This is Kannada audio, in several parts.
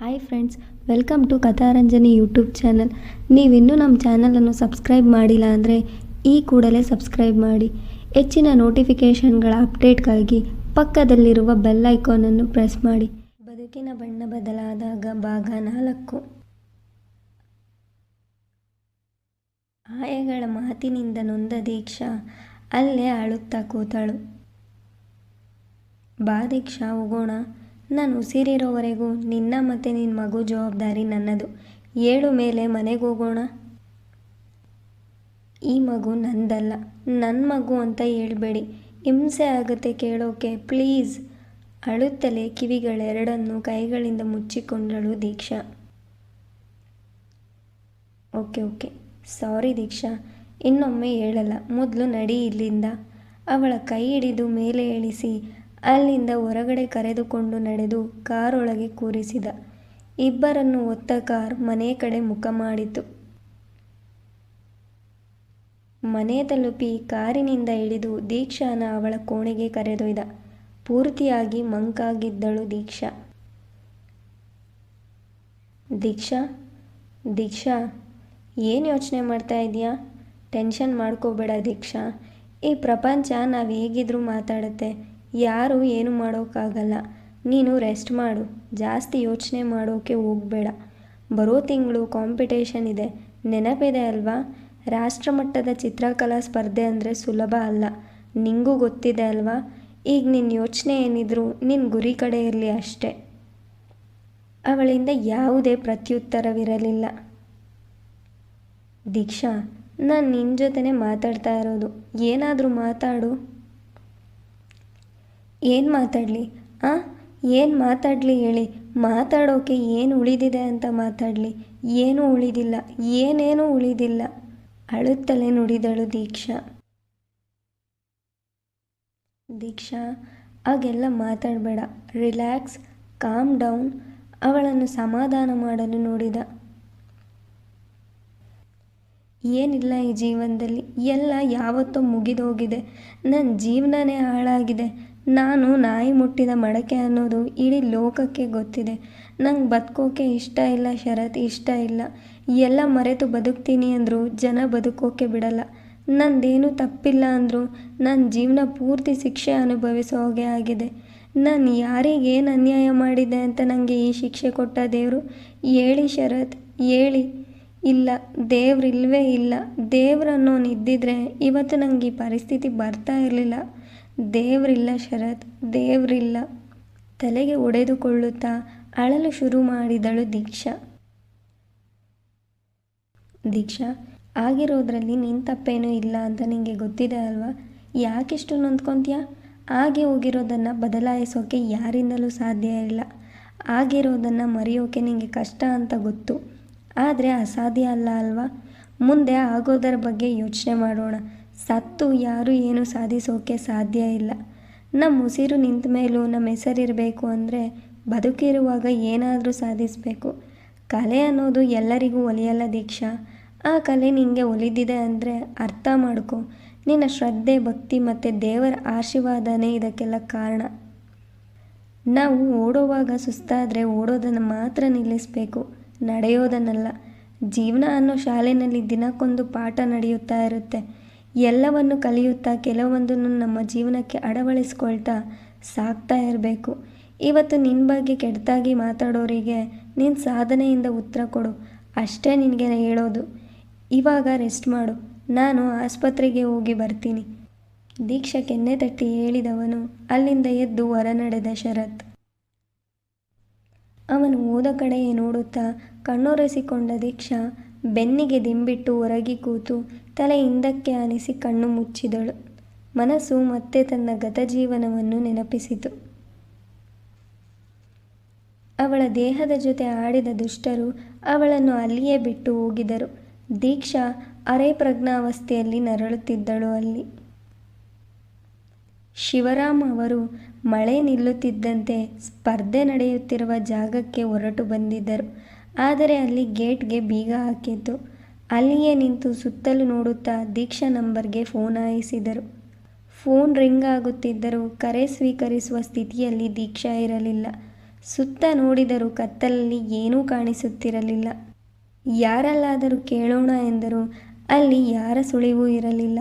Hi friends welcome to Katharanjani YouTube channel ನೀವಿನ್ನೂ ನಮ್ಮ ಚಾನಲನ್ನು ಸಬ್ಸ್ಕ್ರೈಬ್ ಮಾಡಿಲ್ಲ ಅಂದರೆ ಈ ಕೂಡಲೇ ಸಬ್ಸ್ಕ್ರೈಬ್ ಮಾಡಿ. ಹೆಚ್ಚಿನ ನೋಟಿಫಿಕೇಷನ್ಗಳ ಅಪ್ಡೇಟ್ಗಾಗಿ ಪಕ್ಕದಲ್ಲಿರುವ ಬೆಲ್ ಐಕಾನನ್ನು ಪ್ರೆಸ್ ಮಾಡಿ. ಬದುಕಿನ ಬಣ್ಣ ಬದಲಾದಾಗ ಭಾಗ ನಾಲ್ಕು. ಆಯಗಳ ಮಾತಿನಿಂದ ನೊಂದ ದೀಕ್ಷಾ, ಅಲ್ಲೇ ಅಳುತ್ತಾ ಕೂತಳು. ಬಾ ದೀಕ್ಷಾ ಹೋಗೋಣ ನಾನು ಉಸಿರಿರೋವರೆಗೂ ನಿನ್ನ ಮತ್ತು ನಿನ್ನ ಮಗು ಜವಾಬ್ದಾರಿ ನನ್ನದು. ಏಳು ಮೇಲೆ ಮನೆಗೆ ಹೋಗೋಣ. ಈ ಮಗು ನಂದಲ್ಲ. ನನ್ನ ಮಗು ಅಂತ ಹೇಳ್ಬೇಡಿ. ಹಿಂಸೆ ಆಗುತ್ತೆ ಕೇಳೋಕೆ, ಪ್ಲೀಸ್. ಅಳುತ್ತಲೇ ಕಿವಿಗಳೆರಡನ್ನು ಕೈಗಳಿಂದ ಮುಚ್ಚಿಕೊಂಡಳು ದೀಕ್ಷಾ. Okay okay. ಸಾರಿ ದೀಕ್ಷಾ. ಇನ್ನೊಮ್ಮೆ ಹೇಳಲ್ಲ. ಮೊದಲು ನಡಿ ಇಲ್ಲಿಂದ. ಅವಳ ಕೈ ಹಿಡಿದು ಮೇಲೆ ಇಳಿಸಿ ಅಲ್ಲಿಂದ ಹೊರಗಡೆ ಕರೆದುಕೊಂಡು ನಡೆದು ಕಾರೊಳಗೆ ಕೂರಿಸಿದ. ಇಬ್ಬರನ್ನು ಒತ್ತ ಕಾರ್ ಮನೆ ಕಡೆ ಮುಖ ಮಾಡಿತು. ಮನೆ ತಲುಪಿ ಕಾರಿನಿಂದ ಇಳಿದು ದೀಕ್ಷಾನ ಅವಳ ಕೋಣೆಗೆ ಕರೆದೊಯ್ದ. ಪೂರ್ತಿಯಾಗಿ ಮಂಕಾಗಿದ್ದಳು ದೀಕ್ಷಾ. ದೀಕ್ಷಾ ದೀಕ್ಷಾ, ಏನು ಯೋಚನೆ ಮಾಡ್ತಾ ಇದೆಯಾ? ಟೆನ್ಷನ್ ಮಾಡ್ಕೋಬೇಡ ದೀಕ್ಷಾ. ಈ ಪ್ರಪಂಚ ನಾವು ಹೇಗಿದ್ರೂ ಮಾತಾಡುತ್ತೆ. ಯಾರೂ ಏನು ಮಾಡೋಕ್ಕಾಗಲ್ಲ. ನೀನು ರೆಸ್ಟ್ ಮಾಡು. ಜಾಸ್ತಿ ಯೋಚನೆ ಮಾಡೋಕ್ಕೆ ಹೋಗಬೇಡ. ಬರೋ ತಿಂಗಳು ಕಾಂಪಿಟೇಷನ್ ಇದೆ. ನೆನಪಿದೆ ಅಲ್ವಾ? ರಾಷ್ಟ್ರಮಟ್ಟದ ಚಿತ್ರಕಲಾ ಸ್ಪರ್ಧೆ ಅಂದರೆ ಸುಲಭ ಅಲ್ಲ. ನಿಂಗೂ ಗೊತ್ತಿದೆ ಅಲ್ವಾ? ಈಗ ನಿನ್ನ ಯೋಚನೆ ಏನಿದ್ರು ನಿನ್ನ ಗುರಿ ಕಡೆ ಇರಲಿ ಅಷ್ಟೆ. ಅವಳಿಂದ ಯಾವುದೇ ಪ್ರತ್ಯುತ್ತರವಿರಲಿಲ್ಲ. ದೀಕ್ಷಾ, ನಾನು ನಿನ್ನ ಜೊತೆನೇ ಮಾತಾಡ್ತಾ ಇರೋದು. ಏನಾದರೂ ಮಾತಾಡು. ಏನು ಮಾತಾಡಲಿ? ಆ? ಏನು ಮಾತಾಡಲಿ ಹೇಳಿ? ಮಾತಾಡೋಕೆ ಏನು ಉಳಿದಿದೆ ಅಂತ ಮಾತಾಡಲಿ? ಏನೂ ಉಳಿದಿಲ್ಲ. ಏನೇನೂ ಉಳಿದಿಲ್ಲ. ಅಳುತ್ತಲೇ ನುಡಿದಳು ದೀಕ್ಷಾ. ದೀಕ್ಷಾ, ಹಾಗೆಲ್ಲ ಮಾತಾಡಬೇಡ. Relax, calm down. ಅವಳನ್ನು ಸಮಾಧಾನ ಮಾಡಲು ನೋಡಿದ. ಏನಿಲ್ಲ ಈ ಜೀವನದಲ್ಲಿ. ಎಲ್ಲ ಯಾವತ್ತೋ ಮುಗಿದೋಗಿದೆ. ನನ್ನ ಜೀವನನೇ ಹಾಳಾಗಿದೆ. ನಾನು ನಾಯಿ ಮುಟ್ಟಿದ ಮಡಕೆ ಅನ್ನೋದು ಇಡೀ ಲೋಕಕ್ಕೆ ಗೊತ್ತಿದೆ. ನಂಗೆ ಬದುಕೋಕೆ ಇಷ್ಟ ಇಲ್ಲ, ಶರತ್ ಇಷ್ಟ ಇಲ್ಲ. ಎಲ್ಲ ಮರೆತು ಬದುಕ್ತೀನಿ ಅಂದರೂ ಜನ ಬದುಕೋಕೆ ಬಿಡಲ್ಲ. ನಂದೇನು ತಪ್ಪಿಲ್ಲ ಅಂದರೂ ನನ್ನ ಜೀವನ ಪೂರ್ತಿ ಶಿಕ್ಷೆ ಅನುಭವಿಸೋಗೆ ಆಗಿದೆ. ನಾನು ಯಾರಿಗೇನು ಅನ್ಯಾಯ ಮಾಡಿದೆ ಅಂತ ನನಗೆ ಈ ಶಿಕ್ಷೆ ಕೊಟ್ಟ ದೇವರು? ಹೇಳಿ ಶರತ್, ಹೇಳಿ. ಇಲ್ಲ ದೇವ್ರಿಲ್ವೇ ಇಲ್ಲ. ದೇವ್ರನ್ನೋನು ಇದ್ದಿದ್ರೆ ಇವತ್ತು ನನಗೆ ಈ ಪರಿಸ್ಥಿತಿ ಬರ್ತಾ ಇರಲಿಲ್ಲ. ದೇವ್ರಿಲ್ಲ ಶರತ್, ದೇವ್ರಿಲ್ಲ. ತಲೆಗೆ ಒಡೆದುಕೊಳ್ಳುತ್ತಾ ಅಳಲು ಶುರು ಮಾಡಿದಳು ದೀಕ್ಷಾ. ದೀಕ್ಷಾ, ಆಗಿರೋದ್ರಲ್ಲಿ ನಿನ್ನ ತಪ್ಪೇನೂ ಇಲ್ಲ ಅಂತ ನಿಮಗೆ ಗೊತ್ತಿದೆ ಅಲ್ವಾ? ಯಾಕಿಷ್ಟು ನೊಂದ್ಕೊತೀಯಾ? ಆಗಿ ಹೋಗಿರೋದನ್ನು ಬದಲಾಯಿಸೋಕೆ ಯಾರಿಂದಲೂ ಸಾಧ್ಯ ಇಲ್ಲ. ಆಗಿರೋದನ್ನು ಮರೆಯೋಕೆ ನಿಮಗೆ ಕಷ್ಟ ಅಂತ ಗೊತ್ತು. ಆದರೆ ಅಸಾಧ್ಯ ಅಲ್ಲ ಅಲ್ವಾ? ಮುಂದೆ ಆಗೋದರ ಬಗ್ಗೆ ಯೋಚನೆ ಮಾಡೋಣ. ಸತ್ತು ಯಾರೂ ಏನು ಸಾಧಿಸೋಕೆ ಸಾಧ್ಯ ಇಲ್ಲ. ನಮ್ಮ ಉಸಿರು ನಿಂತ ಮೇಲೂ ನಮ್ಮ ಹೆಸರಿರಬೇಕು ಅಂದರೆ ಬದುಕಿರುವಾಗ ಏನಾದರೂ ಸಾಧಿಸಬೇಕು. ಕಲೆ ಅನ್ನೋದು ಎಲ್ಲರಿಗೂ ಒಲಿಯಲ್ಲ ದೀಕ್ಷಾ. ಆ ಕಲೆ ನಿನಗೆ ಒಲಿದಿದೆ ಅಂದರೆ ಅರ್ಥ ಮಾಡ್ಕೊ. ನಿನ್ನ ಶ್ರದ್ಧೆ, ಭಕ್ತಿ ಮತ್ತು ದೇವರ ಆಶೀರ್ವಾದನೇ ಇದಕ್ಕೆಲ್ಲ ಕಾರಣ. ನಾವು ಓಡೋವಾಗ ಸುಸ್ತಾದರೆ ಓಡೋದನ್ನು ಮಾತ್ರ ನಿಲ್ಲಿಸಬೇಕು, ನಡೆಯೋದನ್ನಲ್ಲ. ಜೀವನ ಅನ್ನೋ ಶಾಲೆಯಲ್ಲಿ ದಿನಕ್ಕೊಂದು ಪಾಠ ನಡೆಯುತ್ತಾ ಇರುತ್ತೆ. ಎಲ್ಲವನ್ನು ಕಲಿಯುತ್ತಾ ಕೆಲವೊಂದನ್ನು ನಮ್ಮ ಜೀವನಕ್ಕೆ ಅಳವಡಿಸ್ಕೊಳ್ತಾ ಸಾಕ್ತಾ ಇರಬೇಕು. ಇವತ್ತು ನಿನ್ನ ಬಗ್ಗೆ ಕೆಟ್ಟದಾಗಿ ಮಾತಾಡೋರಿಗೆ ನಿನ್ನ ಸಾಧನೆಯಿಂದ ಉತ್ತರ ಕೊಡು. ಅಷ್ಟೇ ನಿನಗೆ ಹೇಳೋದು. ಇವಾಗ ರೆಸ್ಟ್ ಮಾಡು. ನಾನು ಆಸ್ಪತ್ರೆಗೆ ಹೋಗಿ ಬರ್ತೀನಿ. ದೀಕ್ಷಾ ಕೆನ್ನೆ ತಟ್ಟಿ ಹೇಳಿದವನು, ಅಲ್ಲಿಂದ ಎದ್ದು ಹೊರ ನಡೆದ ಶರತ್. ಅವನು ಹೋದ ಕಡೆಯೇ ನೋಡುತ್ತಾ ಕಣ್ಣೊರೆಸಿಕೊಂಡ ದೀಕ್ಷಾ ಬೆನ್ನಿಗೆ ದಿಂಬಿಟ್ಟು ಹೊರಗಿ ಕೂತು ತಲೆ ಹಿಂದಕ್ಕೆ ಆನಿಸಿ ಕಣ್ಣು ಮುಚ್ಚಿದಳು. ಮನಸ್ಸು ಮತ್ತೆ ತನ್ನ ಗತ ಜೀವನವನ್ನು ನೆನಪಿಸಿತು. ಅವಳ ದೇಹದ ಜೊತೆ ಆಡಿದ ದುಷ್ಟರು ಅವಳನ್ನು ಅಲ್ಲಿಯೇ ಬಿಟ್ಟು ಹೋಗಿದರು. ದೀಕ್ಷಾ ಅರೆ ಪ್ರಜ್ಞಾವಸ್ಥೆಯಲ್ಲಿ ನರಳುತ್ತಿದ್ದಳು ಅಲ್ಲಿ. ಶಿವರಾಮ್ ಅವರು ಮಳೆ ನಿಲ್ಲುತ್ತಿದ್ದಂತೆ ಸ್ಪರ್ಧೆ ನಡೆಯುತ್ತಿರುವ ಜಾಗಕ್ಕೆ ಹೊರಟು ಬಂದಿದ್ದರು. ಆದರೆ ಅಲ್ಲಿ ಗೇಟ್ಗೆ ಬೀಗ ಹಾಕಿತ್ತು ಅಲ್ಲಿಯೇ ನಿಂತು ಸುತ್ತಲೂ ನೋಡುತ್ತಾ ದೀಕ್ಷಾ ನಂಬರ್ಗೆ ಫೋನ್ ಹಾಯಿಸಿದರು. ಫೋನ್ ರಿಂಗ್ ಆಗುತ್ತಿದ್ದರೂ ಕರೆ ಸ್ವೀಕರಿಸುವ ಸ್ಥಿತಿಯಲ್ಲಿ ದೀಕ್ಷಾ ಇರಲಿಲ್ಲ. ಸುತ್ತ ನೋಡಿದರೂ ಕತ್ತಲಲ್ಲಿ ಏನೂ ಕಾಣಿಸುತ್ತಿರಲಿಲ್ಲ. ಯಾರಲ್ಲಾದರೂ ಕೇಳೋಣ ಎಂದರು ಅಲ್ಲಿ ಯಾರ ಸುಳಿವೂ ಇರಲಿಲ್ಲ.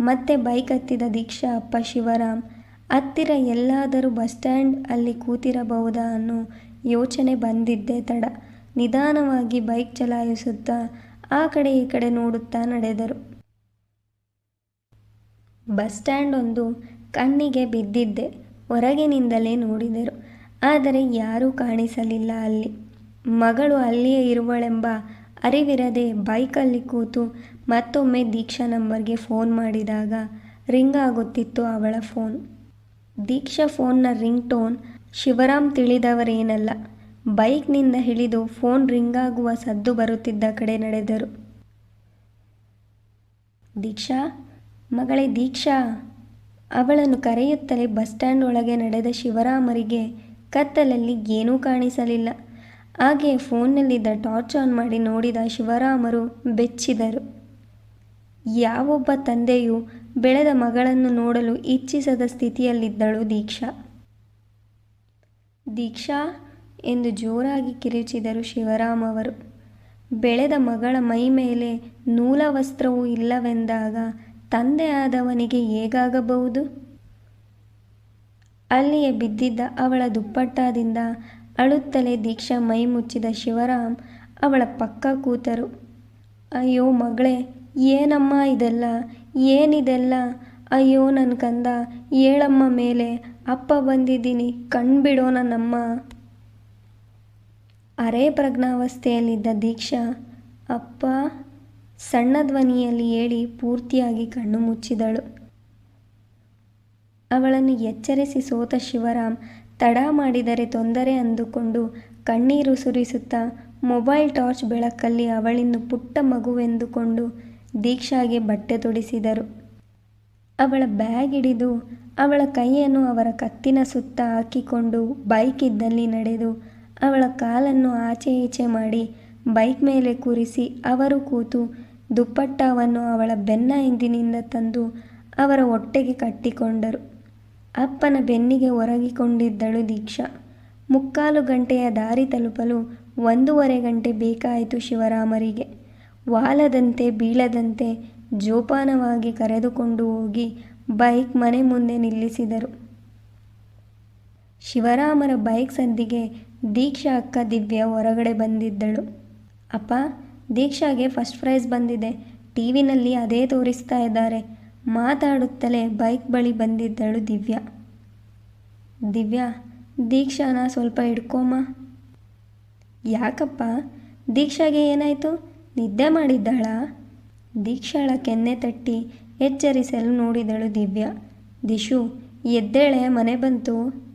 ಮತ್ತೆ ಬೈಕ್ ಹತ್ತಿದ ದೀಕ್ಷಾ, ಅಪ್ಪ ಶಿವರಾಮ್, ಹತ್ತಿರ ಎಲ್ಲಾದರೂ ಬಸ್ ಸ್ಟ್ಯಾಂಡ್ ಅಲ್ಲಿ ಕೂತಿರಬಹುದಾ ಅನ್ನೋ ಯೋಚನೆ ಬಂದಿದ್ದೇ ತಡ. ನಿಧಾನವಾಗಿ ಬೈಕ್ ಚಲಾಯಿಸುತ್ತಾ ಆ ಕಡೆ ಈ ಕಡೆ ನೋಡುತ್ತಾ ನಡೆದರು. ಬಸ್ ಸ್ಟ್ಯಾಂಡ್ ಒಂದು ಕಣ್ಣಿಗೆ ಬಿದ್ದಿದ್ದೆ. ಹೊರಗಿನಿಂದಲೇ ನೋಡಿದರು. ಆದರೆ ಯಾರೂ ಕಾಣಿಸಲಿಲ್ಲ ಅಲ್ಲಿ. ಮಗಳು ಅಲ್ಲಿಯೇ ಇರುವಳೆಂಬ ಅರಿವಿರದೆ ಬೈಕಲ್ಲಿ ಕೂತು ಮತ್ತೊಮ್ಮೆ ದೀಕ್ಷಾ ನಂಬರ್ಗೆ ಫೋನ್ ಮಾಡಿದಾಗ ರಿಂಗ್ ಆಗುತ್ತಿತ್ತು ಅವಳ ಫೋನ್. ದೀಕ್ಷಾ ಫೋನ್ನ ರಿಂಗ್ ಟೋನ್ ಶಿವರಾಮ್ ತಿಳಿದವರೇನಲ್ಲ. ಬೈಕ್ನಿಂದ ಹಿಡಿದು ಫೋನ್ ರಿಂಗ್ ಆಗುವ ಸದ್ದು ಬರುತ್ತಿದ್ದ ಕಡೆ ನಡೆದರು. ದೀಕ್ಷಾ, ಮಗಳೇ ದೀಕ್ಷಾ, ಅವಳನ್ನು ಕರೆಯುತ್ತಲೇ ಬಸ್ ಸ್ಟ್ಯಾಂಡ್ ಒಳಗೆ ನಡೆದ ಶಿವರಾಮರಿಗೆ ಕತ್ತಲಲ್ಲಿ ಏನೂ ಕಾಣಿಸಲಿಲ್ಲ. ಹಾಗೆ ಫೋನ್ನಲ್ಲಿದ್ದ ಟಾರ್ಚ್ ಆನ್ ಮಾಡಿ ನೋಡಿದ ಶಿವರಾಮರು ಬೆಚ್ಚಿದರು. ಯಾವೊಬ್ಬ ತಂದೆಯು ಬೆಳೆದ ಮಗಳನ್ನು ನೋಡಲು ಇಚ್ಛಿಸದ ಸ್ಥಿತಿಯಲ್ಲಿದ್ದಳು ದೀಕ್ಷಾ. ದೀಕ್ಷಾ ಎಂದು ಜೋರಾಗಿ ಕಿರುಚಿದರು ಶಿವರಾಮ್ ಅವರು. ಬೆಳೆದ ಮಗಳ ಮೈ ಮೇಲೆ ನೂಲ ವಸ್ತ್ರವೂ ಇಲ್ಲವೆಂದಾಗ ತಂದೆ ಆದವನಿಗೆ ಹೇಗಾಗಬಹುದು? ಅಲ್ಲಿಯೇ ಬಿದ್ದಿದ್ದ ಅವಳ ದುಪ್ಪಟ್ಟಾದಿಂದ ಅಳುತ್ತಲೇ ದೀಕ್ಷಾ ಮೈ ಮುಚ್ಚಿದ ಶಿವರಾಮ್ ಅವಳ ಪಕ್ಕ ಕೂತರು. ಅಯ್ಯೋ ಮಗಳೇ, ಏನಮ್ಮ ಇದೆಲ್ಲ? ಏನಿದೆಲ್ಲ? ಅಯ್ಯೋ ನನ್ನ ಕಂದ, ಏಳಮ್ಮ ಮೇಲೆ ಅಪ್ಪ ಬಂದಿದ್ದೀನಿ ಕಣ್ಬಿಡೋ ನನ್ನಮ್ಮ ಅರೆ ಪ್ರಜ್ಞಾವಸ್ಥೆಯಲ್ಲಿದ್ದ ದೀಕ್ಷಾ ಅಪ್ಪ ಸಣ್ಣ ಧ್ವನಿಯಲ್ಲಿ ಹೇಳಿ ಪೂರ್ತಿಯಾಗಿ ಕಣ್ಣು ಮುಚ್ಚಿದಳು. ಅವಳನ್ನು ಎಚ್ಚರಿಸಿ ಸೋತ ಶಿವರಾಮ್ ತಡ ಮಾಡಿದರೆ ತೊಂದರೆ ಅಂದುಕೊಂಡು ಕಣ್ಣೀರು ಸುರಿಸುತ್ತಾ ಮೊಬೈಲ್ ಟಾರ್ಚ್ ಬೆಳಕಲ್ಲಿ ಅವಳಿನ್ನು ಪುಟ್ಟ ಮಗುವೆಂದುಕೊಂಡು ದೀಕ್ಷಾಗೆ ಬಟ್ಟೆ ತೊಡಿಸಿದರು. ಅವಳ ಬ್ಯಾಗ್ ಹಿಡಿದು ಅವಳ ಕೈಯನ್ನು ಅವರ ಕತ್ತಿನ ಸುತ್ತ ಹಾಕಿಕೊಂಡು ಬೈಕ್ ಇದ್ದಲ್ಲಿ ನಡೆದು ಅವಳ ಕಾಲನ್ನು ಆಚೆ ಈಚೆ ಮಾಡಿ ಬೈಕ್ ಮೇಲೆ ಕೂರಿಸಿ ಅವರು ಕೂತು ದುಪ್ಪಟ್ಟವನ್ನು ಅವಳ ಬೆನ್ನ ಹಿಂದಿನಿಂದ ತಂದು ಅವರ ಹೊಟ್ಟೆಗೆ ಕಟ್ಟಿಕೊಂಡರು. ಅಪ್ಪನ ಬೆನ್ನಿಗೆ ಒರಗಿಕೊಂಡಿದ್ದಳು ದೀಕ್ಷಾ. ಮುಕ್ಕಾಲು ಗಂಟೆಯ ದಾರಿ ತಲುಪಲು ಒಂದೂವರೆ ಗಂಟೆ ಬೇಕಾಯಿತು ಶಿವರಾಮರಿಗೆ. ವಾಲದಂತೆ ಬೀಳದಂತೆ ಜೋಪಾನವಾಗಿ ಕರೆದುಕೊಂಡು ಹೋಗಿ ಬೈಕ್ ಮನೆ ಮುಂದೆ ನಿಲ್ಲಿಸಿದರು. ಶಿವರಾಮರ ಬೈಕ್ ಸಂದಿಗೆ ದೀಕ್ಷಾ ಅಕ್ಕ ದಿವ್ಯ ಹೊರಗಡೆ ಬಂದಿದ್ದಳು. ಅಪ್ಪ, ದೀಕ್ಷಾಗೆ ಫಸ್ಟ್ ಪ್ರೈಸ್ ಬಂದಿದೆ. ಟಿ ವಿನಲ್ಲಿ ಅದೇ ತೋರಿಸ್ತಾ ಇದ್ದಾರೆ. ಮಾತಾಡುತ್ತಲೇ ಬೈಕ್ ಬಳಿ ಬಂದಿದ್ದಳು ದಿವ್ಯ. ದಿವ್ಯ, ದೀಕ್ಷಾನ ಸ್ವಲ್ಪ ಹಿಡ್ಕೊಮ್ಮ. ಯಾಕಪ್ಪ? ದೀಕ್ಷಾಗೆ ಏನಾಯಿತು? ನಿದ್ದೆ ಮಾಡಿದ್ದಾಳಾ? ದೀಕ್ಷಾಳ ಕೆನ್ನೆ ತಟ್ಟಿ ಎಚ್ಚರಿಸಲು ನೋಡಿದಳು ದಿವ್ಯ. ದಿಶು, ಎದ್ದೇಳೆ ಮನೆ ಬಂತು.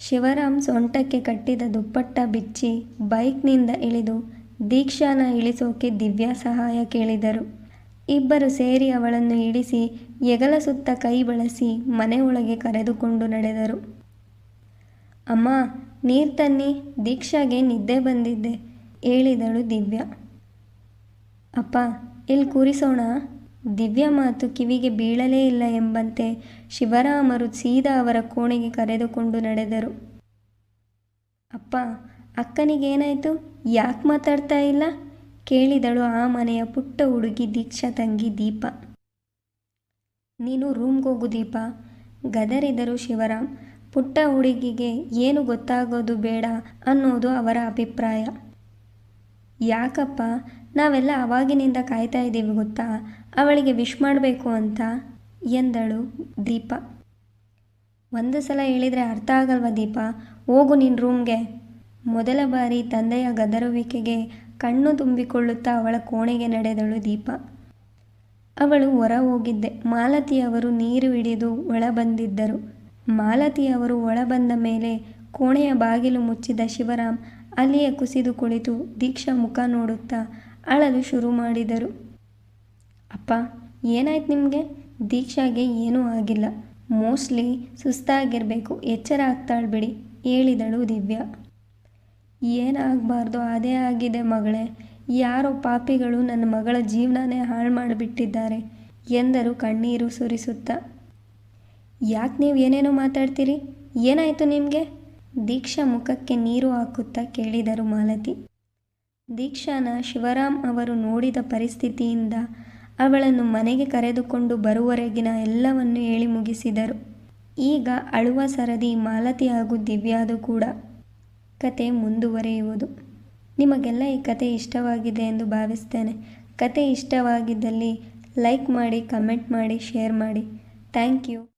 ಶಿವರಾಮ್ ಸೊಂಟಕ್ಕೆ ಕಟ್ಟಿದ ದುಪ್ಪಟ್ಟ ಬಿಚ್ಚಿ ಬೈಕ್ನಿಂದ ಇಳಿದು ದೀಕ್ಷಾನ ಇಳಿಸೋಕೆ ದಿವ್ಯಾ ಸಹಾಯ ಕೇಳಿದರು. ಇಬ್ಬರು ಸೇರಿ ಅವಳನ್ನು ಇಳಿಸಿ ಎಗಲ ಸುತ್ತ ಕೈ ಬಳಸಿ ಮನೆ ಕರೆದುಕೊಂಡು ನಡೆದರು. ಅಮ್ಮ, ನೀರು ತನ್ನಿ, ದೀಕ್ಷಾಗೆ ನಿದ್ದೆ ಬಂದಿದ್ದೆ, ಹೇಳಿದಳು ದಿವ್ಯಾ. ಅಪ್ಪ ಇಲ್ಲಿ ಕೂರಿಸೋಣ? ದಿವ್ಯ ಮಾತು ಕಿವಿಗೆ ಬೀಳಲೇ ಇಲ್ಲ ಎಂಬಂತೆ ಶಿವರಾಮರು ಸೀದಾ ಅವರ ಕೋಣೆಗೆ ಕರೆದುಕೊಂಡು ನಡೆದರು. ಅಪ್ಪ, ಅಕ್ಕನಿಗೇನಾಯಿತು? ಯಾಕೆ ಮಾತಾಡ್ತಾ ಇಲ್ಲ? ಕೇಳಿದಳು ಆ ಮನೆಯ ಪುಟ್ಟ ಹುಡುಗಿ ದೀಕ್ಷಾ ತಂಗಿ ದೀಪ. ನೀನು ರೂಮ್ಗೋಗು ದೀಪ. ಗದರಿದರು ಶಿವರಾಮ್. ಪುಟ್ಟ ಹುಡುಗಿಗೆ ಏನು ಗೊತ್ತಾಗೋದು ಬೇಡ ಅನ್ನೋದು ಅವರ ಅಭಿಪ್ರಾಯ. ಯಾಕಪ್ಪ, ನಾವೆಲ್ಲ ಅವಾಗಿನಿಂದ ಕಾಯ್ತಾ ಇದ್ದೀವಿ ಗೊತ್ತಾ? ಅವಳಿಗೆ ವಿಶ್ ಮಾಡಬೇಕು ಅಂತ ಎಂದಳು ದೀಪ. ಒಂದು ಸಲ ಹೇಳಿದರೆ ಅರ್ಥ ಆಗಲ್ವ ದೀಪ? ಹೋಗು ನಿನ್ನ ರೂಮ್ಗೆ ಮೊದಲ ಬಾರಿ ತಂದೆಯ ಗದರುವಿಕೆಗೆ ಕಣ್ಣು ತುಂಬಿಕೊಳ್ಳುತ್ತಾ ಅವಳ ಕೋಣೆಗೆ ನಡೆದಳು ದೀಪ. ಅವಳು ಹೊರ ಹೋಗಿದ್ದೆ. ಮಾಲತಿಯವರು ನೀರು ಹಿಡಿದು ಒಳ ಬಂದಿದ್ದರು. ಮಾಲತಿಯವರು ಒಳ ಬಂದ ಮೇಲೆ ಕೋಣೆಯ ಬಾಗಿಲು ಮುಚ್ಚಿದ ಶಿವರಾಮ್ ಅಲ್ಲಿಯೇ ಕುಸಿದು ಕುಳಿತು ದೀಕ್ಷಾ ಮುಖ ನೋಡುತ್ತಾ ಅಳಲು ಶುರು ಮಾಡಿದರು. ಅಪ್ಪ, ಏನಾಯ್ತು ನಿಮಗೆ? ದೀಕ್ಷಾಗೆ ಏನೂ ಆಗಿಲ್ಲ. ಮೋಸ್ಟ್ಲಿ ಸುಸ್ತಾಗಿರಬೇಕು, ಎಚ್ಚರ ಆಗ್ತಾಳೆ ಬಿಡಿ ಹೇಳಿದಳು ದಿವ್ಯಾ. ಏನಾಗಬಾರ್ದು, ಅದೇ ಆಗಿದೆ ಮಗಳೇ. ಯಾರೋ ಪಾಪಿಗಳು ನನ್ನ ಮಗಳ ಜೀವನನೇ ಹಾಳು ಮಾಡಿಬಿಟ್ಟಿದ್ದಾರೆ ಎಂದರು ಕಣ್ಣೀರು ಸುರಿಸುತ್ತಾ. ಯಾಕೆ ನೀವು ಏನೇನೋ ಮಾತಾಡ್ತೀರಿ? ಏನಾಯಿತು ನಿಮಗೆ? ದೀಕ್ಷಾ ಮುಖಕ್ಕೆ ನೀರು ಹಾಕುತ್ತಾ ಕೇಳಿದರು ಮಾಲತಿ. ದೀಕ್ಷಾನ ಶಿವರಾಮ್ ಅವರು ನೋಡಿದ ಪರಿಸ್ಥಿತಿಯಿಂದ ಅವಳನ್ನು ಮನೆಗೆ ಕರೆದುಕೊಂಡು ಬರುವವರೆಗಿನ ಎಲ್ಲವನ್ನು ಹೇಳಿ ಮುಗಿಸಿದರು. ಈಗ ಅಳುವ ಸರದಿ ಮಾಲತಿ ಹಾಗೂ ದಿವ್ಯಾದು ಕೂಡ ಕತೆ ಮುಂದುವರಿಯುವುದು. ನಿಮಗೆಲ್ಲ ಈ ಕತೆ ಇಷ್ಟವಾಗಿದೆ ಎಂದು ಭಾವಿಸ್ತೇನೆ. ಕತೆ ಇಷ್ಟವಾಗಿದ್ದಲ್ಲಿ ಲೈಕ್ ಮಾಡಿ, ಕಮೆಂಟ್ ಮಾಡಿ, ಶೇರ್ ಮಾಡಿ. Thank you.